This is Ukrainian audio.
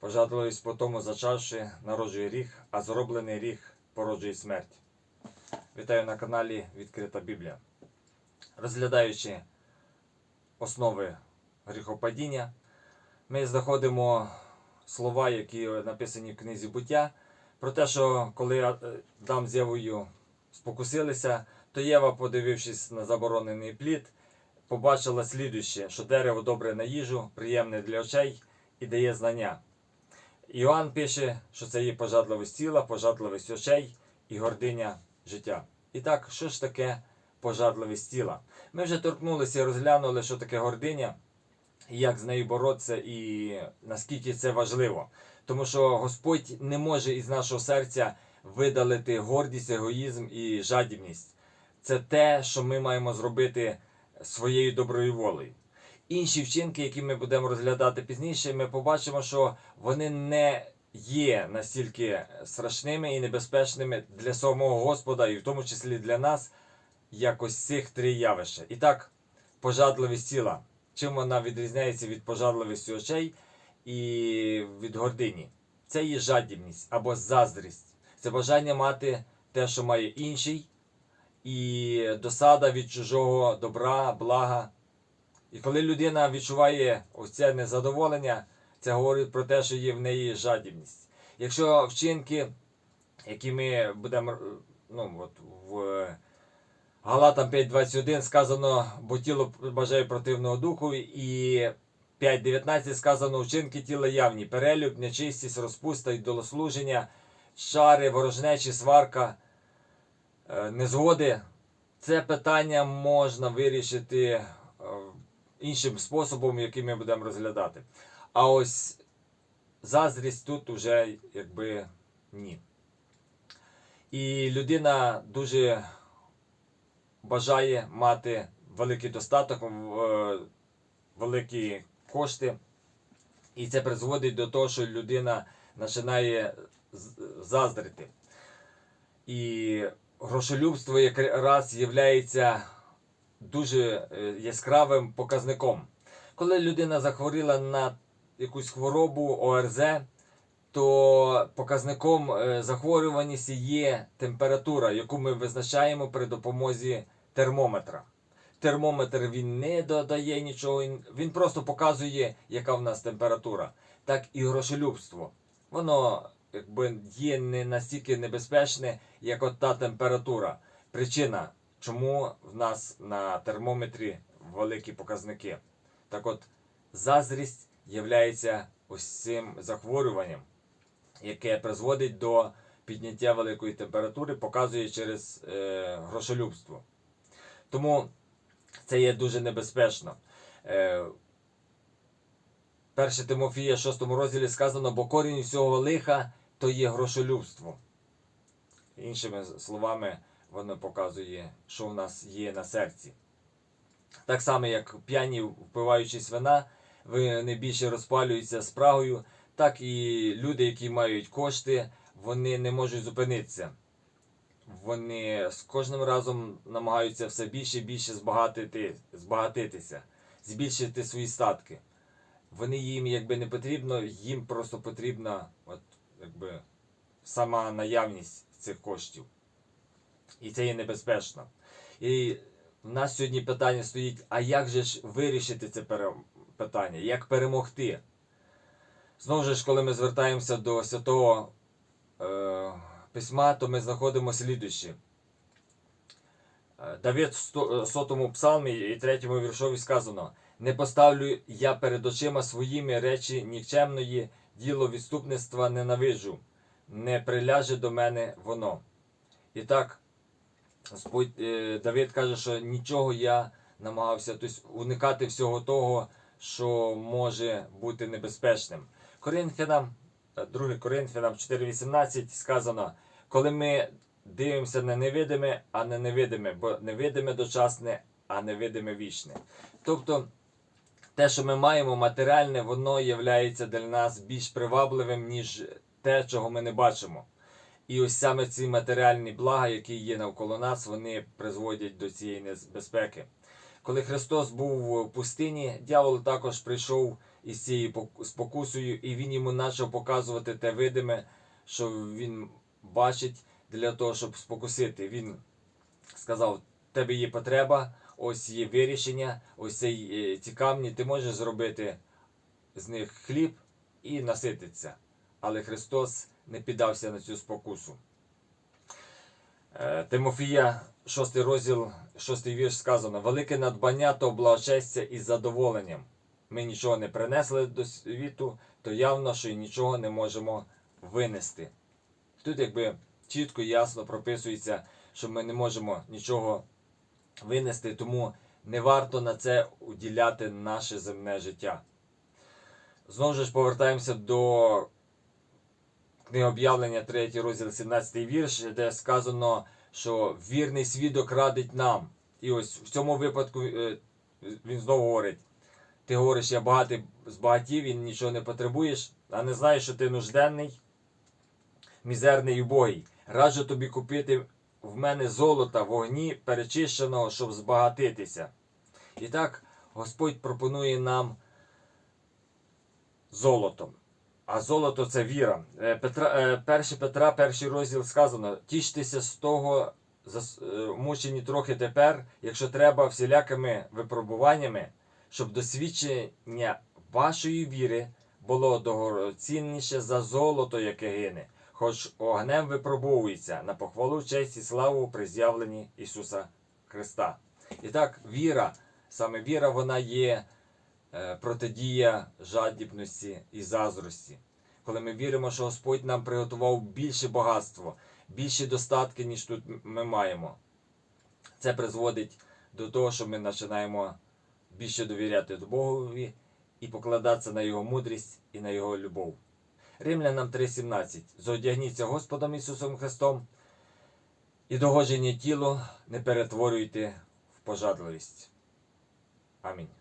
Пожадливість по тому зачавши народжує ріг, а зроблений ріг породжує смерть. Вітаю на каналі Відкрита Біблія. Розглядаючи основи гріхопадіння, ми знаходимо слова, які написані в книзі буття, про те, що коли Адам з Євою спокусилися, то Єва, подивившись на заборонений плід, побачила слідуще, що дерево добре на їжу, приємне для очей і дає знання. Іоанн пише, що це є пожадливість тіла, пожадливість очей і гординя життя. І так, що ж таке пожадливість тіла? Ми вже торкнулися і розглянули, що таке гординя, і як з нею боротися, і наскільки це важливо. Тому що Господь не може із нашого серця видалити гордість, егоїзм і жадібність. Це те, що ми маємо зробити своєю доброю волею. Інші вчинки, які ми будемо розглядати пізніше, ми побачимо, що вони не є настільки страшними і небезпечними для самого Господа, і в тому числі для нас, як ось цих три явища. І так, пожадливість тіла. Чим вона відрізняється від пожадливості очей і від гордині? Це є жадібність або заздрість. Це бажання мати те, що має інший, і досада від чужого добра, блага. І коли людина відчуває ось це незадоволення, це говорить про те, що є в неї жадібність. Якщо вчинки, які ми будемо ну, от в Галатам 5.21 сказано, бо тіло бажає противного духу, і 5.19 сказано, вчинки тіла явні, перелюб, нечистість, розпуста, ідолослуження, шари, ворожнечі, сварка, е, незгоди. Це питання можна вирішити іншим способом, який ми будемо розглядати. А ось заздрість тут уже якби ні. І людина дуже бажає мати великий достаток, великі кошти. І це призводить до того, що людина починає заздрити. І грошолюбство якраз є дуже е, яскравим показником. Коли людина захворіла на якусь хворобу ОРЗ, то показником е, захворюваності є температура, яку ми визначаємо при допомозі термометра. Термометр він не додає нічого, він- просто показує, яка в нас температура. Так і грошолюбство. Воно якби є не настільки небезпечне, як от та температура. Причина, чому в нас на термометрі великі показники. Так от, заздрість є ось цим захворюванням, яке призводить до підняття великої температури, показує через е, грошолюбство. Тому це є дуже небезпечно. Е, 1 Тимофія 6 розділі сказано, бо корінь всього лиха то є грошолюбство. Іншими словами, воно показує, що в нас є на серці. Так само, як п'яні, впиваючись вина, вони більше розпалюються спрагою, так і люди, які мають кошти, вони не можуть зупинитися. Вони з кожним разом намагаються все більше і більше збагатити, збагатитися, збільшити свої статки. Вони їм якби не потрібно, їм просто потрібна от, якби, сама наявність цих коштів. І це є небезпечно. І в нас сьогодні питання стоїть: а як же ж вирішити це питання? Як перемогти? Знову ж, коли ми звертаємося до святого е, письма, то ми знаходимо слідуще. Давид в е, сотому псалмі і третьому віршові сказано: Не поставлю я перед очима своїми речі нікчемної, діло відступництва ненавиджу, не приляже до мене воно. І так, Давид каже, що нічого я намагався тобто, уникати всього того, що може бути небезпечним. Коринфянам, е, 2 Коринфянам 4.18 сказано, коли ми дивимося на невидиме, а не невидиме, бо невидиме дочасне, а невидиме вічне. Тобто, те, що ми маємо матеріальне, воно є для нас більш привабливим, ніж те, чого ми не бачимо. І ось саме ці матеріальні блага, які є навколо нас, вони призводять до цієї небезпеки. Коли Христос був в пустині, дьявол також прийшов із цією спокусою, і він йому почав показувати те видиме, що він бачить для того, щоб спокусити. Він сказав: «В тебе є потреба, ось є вирішення, ось е, ці камні, ти можеш зробити з них хліб і насититися. Але Христос не піддався на цю спокусу. Е, Тимофія, 6 розділ, 6 вірш сказано: Велике надбання то благочестя із задоволенням. Ми нічого не принесли до світу, то явно, що й нічого не можемо винести. Тут якби чітко і ясно прописується, що ми не можемо нічого винести, тому не варто на це уділяти наше земне життя. Знову ж повертаємося до книги об'явлення, 3 розділ, 17 вірш, де сказано, що вірний свідок радить нам. І ось в цьому випадку е, він знову говорить: ти говориш, я багатий з багатів і нічого не потребуєш, а не знаєш, що ти нужденний, мізерний і убогий. Раджу тобі купити в мене золота в огні перечищеного, щоб збагатитися. І так Господь пропонує нам золотом. А золото це віра. Е, Петра, е, 1 Петра, перший розділ сказано: тіштеся з того, е, мучені трохи тепер, якщо треба, всілякими випробуваннями, щоб досвідчення вашої віри було дорогоцінніше за золото, яке гине, хоч огнем випробовується на похвалу, честь і славу при з'явленні Ісуса Христа. І так, віра, саме віра, вона є е, протидія жадібності і заздрості. Коли ми віримо, що Господь нам приготував більше багатство, більші достатки, ніж тут ми маємо. Це призводить до того, що ми починаємо більше довіряти Богові і покладатися на Його мудрість і на Його любов. Римлянам 3:17. Зодягніться Господом Ісусом Христом і догодження тілу не перетворюйте в пожадливість. Амінь.